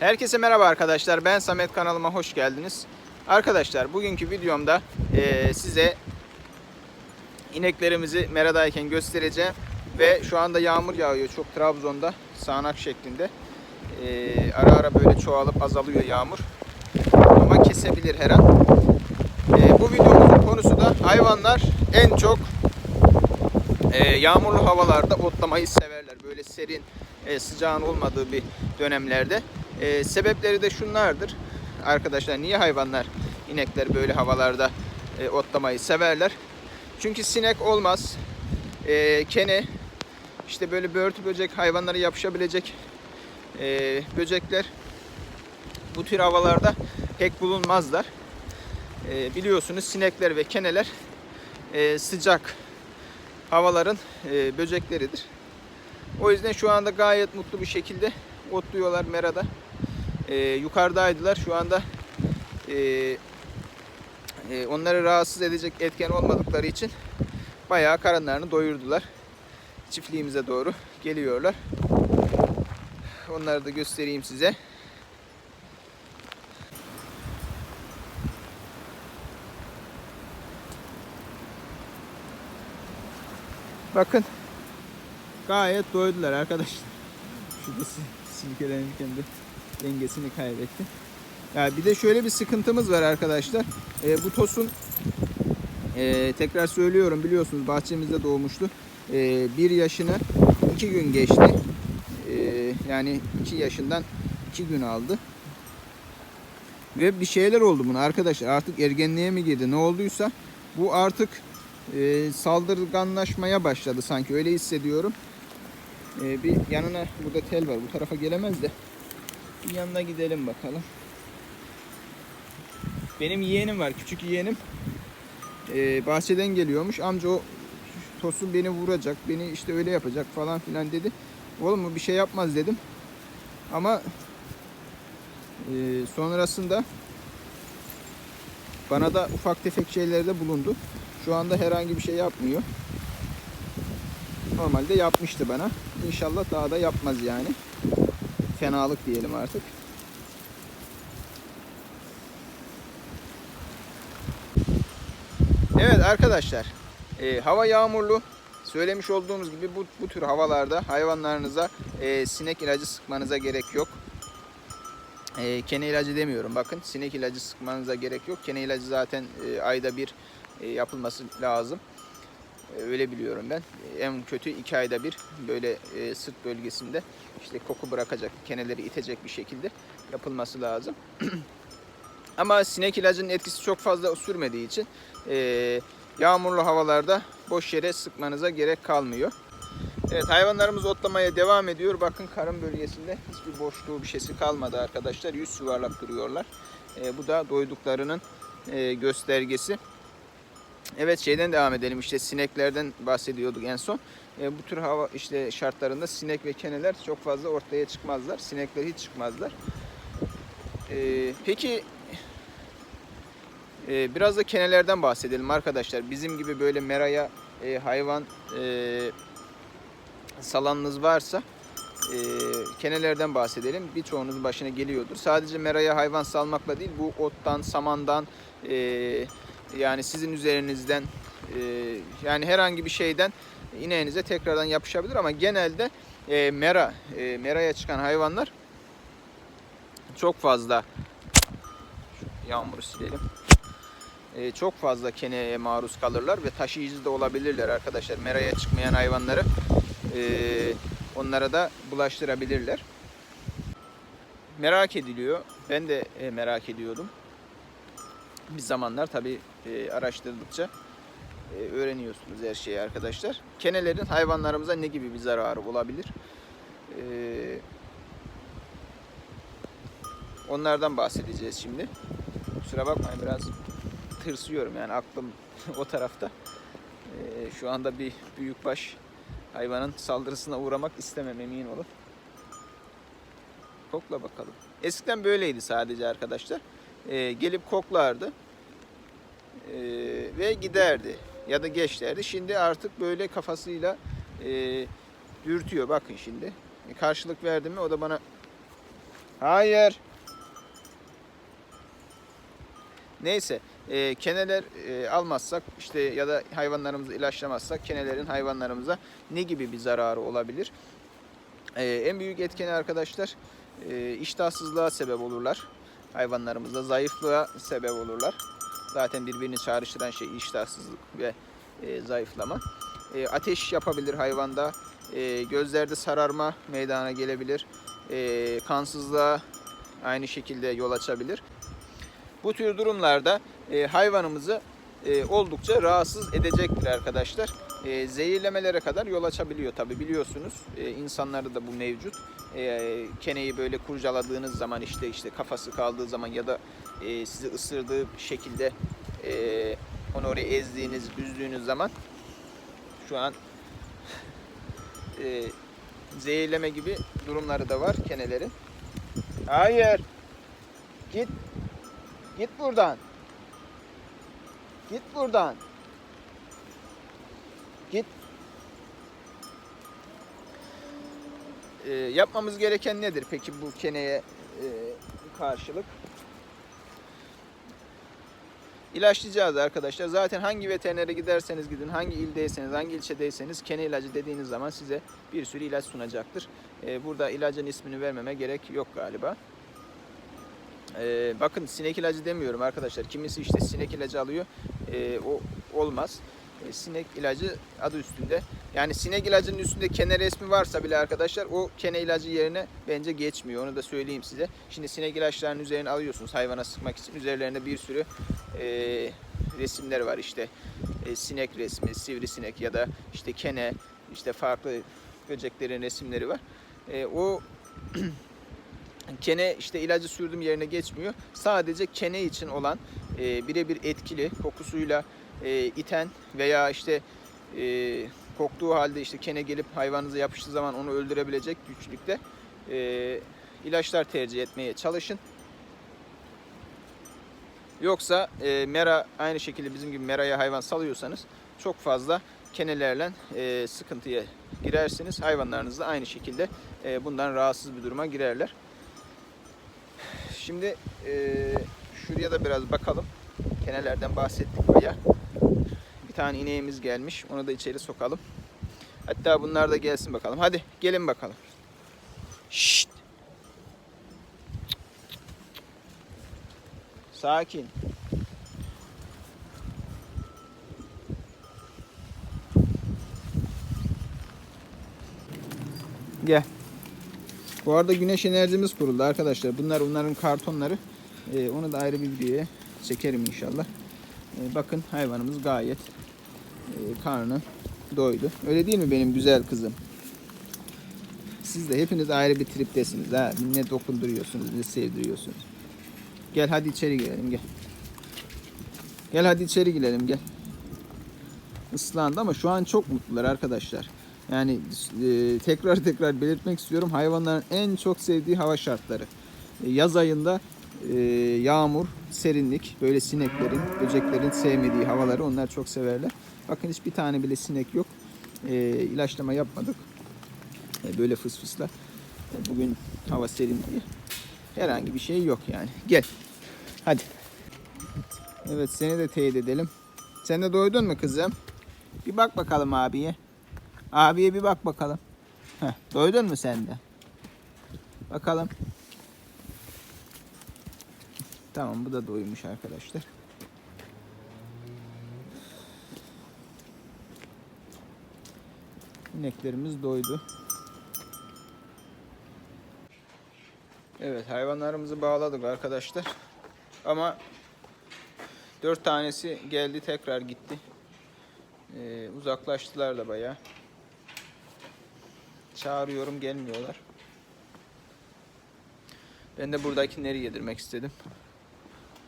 Herkese merhaba arkadaşlar. Ben Samet kanalıma hoş geldiniz. Arkadaşlar bugünkü videomda eee, size ineklerimizi meradayken göstereceğim. Ve şu anda yağmur yağıyor çok Trabzon'da sağanak şeklinde. Eee, ara ara böyle çoğalıp azalıyor yağmur. Ama kesebilir her an. Eee, bu videomuzun konusu da hayvanlar en çok eee, yağmurlu havalarda otlamayı severler. Böyle serin, e, sıcağın olmadığı bir dönemlerde. E, sebepleri de şunlardır. Arkadaşlar niye hayvanlar, inekler böyle havalarda e, otlamayı severler? Çünkü sinek olmaz. E, kene, işte böyle börtü böcek, hayvanlara yapışabilecek e, böcekler bu tür havalarda pek bulunmazlar. E, biliyorsunuz sinekler ve keneler e, sıcak havaların e, böcekleridir. O yüzden şu anda gayet mutlu bir şekilde otluyorlar merada. Ee, yukarıdaydılar. Şu anda e, e, onları rahatsız edecek etken olmadıkları için bayağı karınlarını doyurdular. Çiftliğimize doğru geliyorlar. Onları da göstereyim size. Bakın gayet doydular arkadaşlar. Şurası silkelenirken de dengesini kaybetti. Ya bir de şöyle bir sıkıntımız var arkadaşlar. Ee, bu tosun ee, tekrar söylüyorum biliyorsunuz bahçemizde doğmuştu. Ee, bir yaşını iki gün geçti. Ee, yani iki yaşından iki gün aldı. Ve bir şeyler oldu buna arkadaşlar. Artık ergenliğe mi girdi ne olduysa bu artık e, saldırganlaşmaya başladı sanki öyle hissediyorum. Ee, bir yanına burada tel var. Bu tarafa gelemez de. Yanına gidelim bakalım. Benim yeğenim var. Küçük yeğenim. Ee, bahçeden geliyormuş. Amca o tosun beni vuracak. Beni işte öyle yapacak falan filan dedi. Oğlum bu bir şey yapmaz dedim. Ama e, sonrasında bana da ufak tefek şeylerde bulundu. Şu anda herhangi bir şey yapmıyor. Normalde yapmıştı bana. İnşallah daha da yapmaz yani. Fenalık diyelim artık. Evet arkadaşlar. e, hava yağmurlu. Söylemiş olduğumuz gibi bu, bu tür havalarda hayvanlarınıza e, sinek ilacı sıkmanıza gerek yok. E, kene ilacı demiyorum bakın. Sinek ilacı sıkmanıza gerek yok. Kene ilacı zaten e, ayda bir e, yapılması lazım. E, Öyle biliyorum ben. En kötü iki ayda bir böyle e, sırt bölgesinde işte koku bırakacak, keneleri itecek bir şekilde yapılması lazım. Ama sinek ilacının etkisi çok fazla sürmediği için e, yağmurlu havalarda boş yere sıkmanıza gerek kalmıyor. Evet hayvanlarımız otlamaya devam ediyor. Bakın karın bölgesinde hiçbir boşluğu bir şeysi kalmadı arkadaşlar. Yüz yuvarlak duruyorlar. E, bu da doyduklarının e, göstergesi. Evet şeyden devam edelim işte sineklerden bahsediyorduk en son. E, bu tür hava işte şartlarında sinek ve keneler çok fazla ortaya çıkmazlar. Sinekler hiç çıkmazlar. E, peki e, biraz da kenelerden bahsedelim arkadaşlar. Bizim gibi böyle meraya e, hayvan e, salanınız varsa e, kenelerden bahsedelim. Birçoğunuzun başına geliyordur. Sadece meraya hayvan salmakla değil bu ottan, samandan, e, yani sizin üzerinizden e, yani herhangi bir şeyden ineğinize tekrardan yapışabilir ama genelde e, mera e, meraya çıkan hayvanlar çok fazla yağmuru silelim. E, çok fazla keneye maruz kalırlar ve taşıyıcı da olabilirler arkadaşlar. Meraya çıkmayan hayvanları e, onlara da bulaştırabilirler. Merak ediliyor. Ben de e, merak ediyordum bir zamanlar tabi araştırdıkça e, öğreniyorsunuz her şeyi arkadaşlar. Kenelerin hayvanlarımıza ne gibi bir zararı olabilir? E, onlardan bahsedeceğiz şimdi. Kusura bakmayın biraz tırsıyorum yani aklım o tarafta. E, şu anda bir büyükbaş hayvanın saldırısına uğramak istemem emin olun. Kokla bakalım. Eskiden böyleydi sadece arkadaşlar. E, gelip koklardı e, ve giderdi ya da geçlerdi. Şimdi artık böyle kafasıyla e, dürtüyor. Bakın şimdi. E, karşılık verdim mi o da bana Hayır. Neyse. E, keneler e, almazsak işte ya da hayvanlarımızı ilaçlamazsak kenelerin hayvanlarımıza ne gibi bir zararı olabilir? E, en büyük etkeni arkadaşlar e, iştahsızlığa sebep olurlar. Hayvanlarımızda zayıflığa sebep olurlar. Zaten birbirini çağrıştıran şey iştahsızlık ve e, zayıflama. E, ateş yapabilir hayvanda. E, gözlerde sararma meydana gelebilir. E, kansızlığa aynı şekilde yol açabilir. Bu tür durumlarda e, hayvanımızı e, oldukça rahatsız edecektir arkadaşlar. E, zehirlemelere kadar yol açabiliyor tabi biliyorsunuz. E, insanlarda da bu mevcut. E, keneyi böyle kurcaladığınız zaman işte işte kafası kaldığı zaman ya da e, sizi ısırdığı şekilde e, onu oraya ezdiğiniz, üzdüğünüz zaman şu an e, zehirleme gibi durumları da var kenelerin. Hayır. Git. Git buradan. Git buradan. Git. Ee, yapmamız gereken nedir peki bu keneye e, karşılık? İlaçlayacağız arkadaşlar. Zaten hangi veterinere giderseniz gidin, hangi ildeyseniz, hangi ilçedeyseniz kene ilacı dediğiniz zaman size bir sürü ilaç sunacaktır. Ee, burada ilacın ismini vermeme gerek yok galiba. Ee, bakın sinek ilacı demiyorum arkadaşlar. Kimisi işte sinek ilacı alıyor. Ee, o olmaz. Ee, sinek ilacı adı üstünde. Yani sinek ilacının üstünde kene resmi varsa bile arkadaşlar o kene ilacı yerine bence geçmiyor. Onu da söyleyeyim size. Şimdi sinek ilaçlarının üzerine alıyorsunuz hayvana sıkmak için. Üzerlerinde bir sürü e, resimler var işte. E, sinek resmi, sivrisinek ya da işte kene, işte farklı böceklerin resimleri var. E, o kene işte ilacı sürdüğüm yerine geçmiyor. Sadece kene için olan e, birebir etkili kokusuyla e, iten veya işte e, koktuğu halde işte kene gelip hayvanınıza yapıştığı zaman onu öldürebilecek güçlükte e, ilaçlar tercih etmeye çalışın. Yoksa e, mera aynı şekilde bizim gibi meraya hayvan salıyorsanız çok fazla kenelerle e, sıkıntıya girersiniz. Hayvanlarınız da aynı şekilde e, bundan rahatsız bir duruma girerler. Şimdi e, şuraya da biraz bakalım. Kenelerden bahsettik baya. Tane ineğimiz gelmiş. Onu da içeri sokalım. Hatta bunlar da gelsin bakalım. Hadi gelin bakalım. Şşt. Sakin. Gel. Bu arada güneş enerjimiz kuruldu arkadaşlar. Bunlar onların kartonları. Ee, onu da ayrı bir videoya çekerim inşallah. Ee, bakın hayvanımız gayet karnı doydu. Öyle değil mi benim güzel kızım? Siz de hepiniz ayrı bir triptesiniz. Ha? Ne dokunduruyorsunuz, ne sevdiriyorsunuz. Gel hadi içeri girelim gel. Gel hadi içeri girelim gel. Islandı ama şu an çok mutlular arkadaşlar. Yani e, tekrar tekrar belirtmek istiyorum. Hayvanların en çok sevdiği hava şartları. E, yaz ayında e, yağmur, serinlik, böyle sineklerin, böceklerin sevmediği havaları onlar çok severler. Bakın hiçbir tane bile sinek yok. E, ilaçlama yapmadık. E, böyle fıs fısla. E, bugün hava serin diye. Herhangi bir şey yok yani. Gel. Hadi. Evet seni de teyit edelim. Sen de doydun mu kızım? Bir bak bakalım abiye. Abiye bir bak bakalım. Heh, doydun mu sen de? Bakalım. Tamam bu da doymuş arkadaşlar. İneklerimiz doydu. Evet hayvanlarımızı bağladık arkadaşlar. Ama dört tanesi geldi tekrar gitti. Ee, uzaklaştılar da bayağı. Çağırıyorum gelmiyorlar. Ben de buradakileri yedirmek istedim.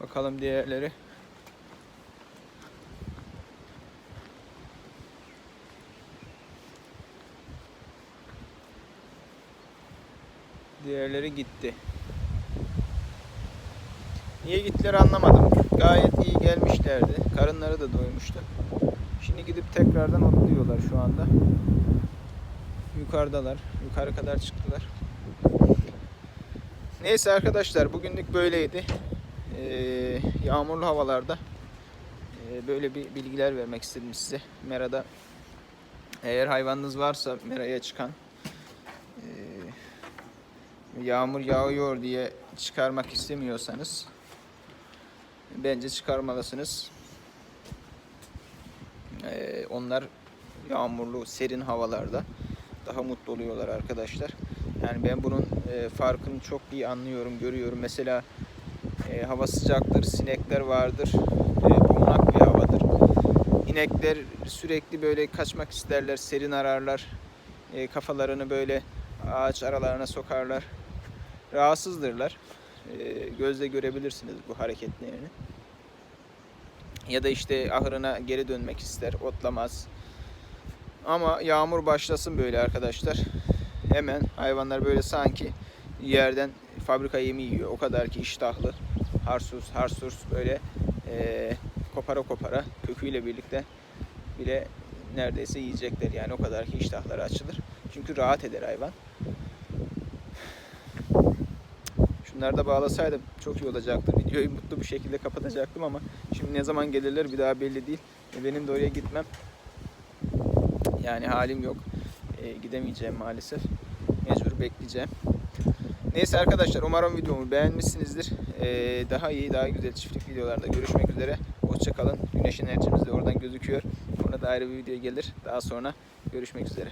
Bakalım diğerleri. Diğerleri gitti. Niye gittiler anlamadım. Gayet iyi gelmişlerdi. Karınları da doymuştu. Şimdi gidip tekrardan otluyorlar şu anda. Yukarıdalar. Yukarı kadar çıktılar. Neyse arkadaşlar bugünlük böyleydi. Ee, yağmurlu havalarda e, böyle bir bilgiler vermek istedim size. Merada eğer hayvanınız varsa meraya çıkan e, yağmur yağıyor diye çıkarmak istemiyorsanız bence çıkarmalısınız. Ee, onlar yağmurlu, serin havalarda daha mutlu oluyorlar arkadaşlar. Yani ben bunun e, farkını çok iyi anlıyorum, görüyorum. Mesela e, hava sıcaktır, sinekler vardır, e, buğnak bir havadır. İnekler sürekli böyle kaçmak isterler, serin ararlar. E, kafalarını böyle ağaç aralarına sokarlar. Rahatsızdırlar. E, gözle görebilirsiniz bu hareketlerini. Ya da işte ahırına geri dönmek ister, otlamaz. Ama yağmur başlasın böyle arkadaşlar. Hemen hayvanlar böyle sanki yerden fabrika yemi yiyor. O kadar ki iştahlı. Harsus, harsurs böyle eee kopara kopara köküyle birlikte bile neredeyse yiyecekler. Yani o kadar ki iştahları açılır. Çünkü rahat eder hayvan. Şunları da bağlasaydım çok iyi olacaktı. Videoyu mutlu bir şekilde kapatacaktım ama şimdi ne zaman gelirler bir daha belli değil. E, Benim de oraya gitmem. Yani halim yok. E, gidemeyeceğim maalesef. Mecbur bekleyeceğim. Neyse arkadaşlar umarım videomu beğenmişsinizdir. E, daha iyi, daha güzel çiftlik videolarda görüşmek üzere. Hoşçakalın. Güneş enerjimiz de oradan gözüküyor. Ona da ayrı bir video gelir. Daha sonra görüşmek üzere.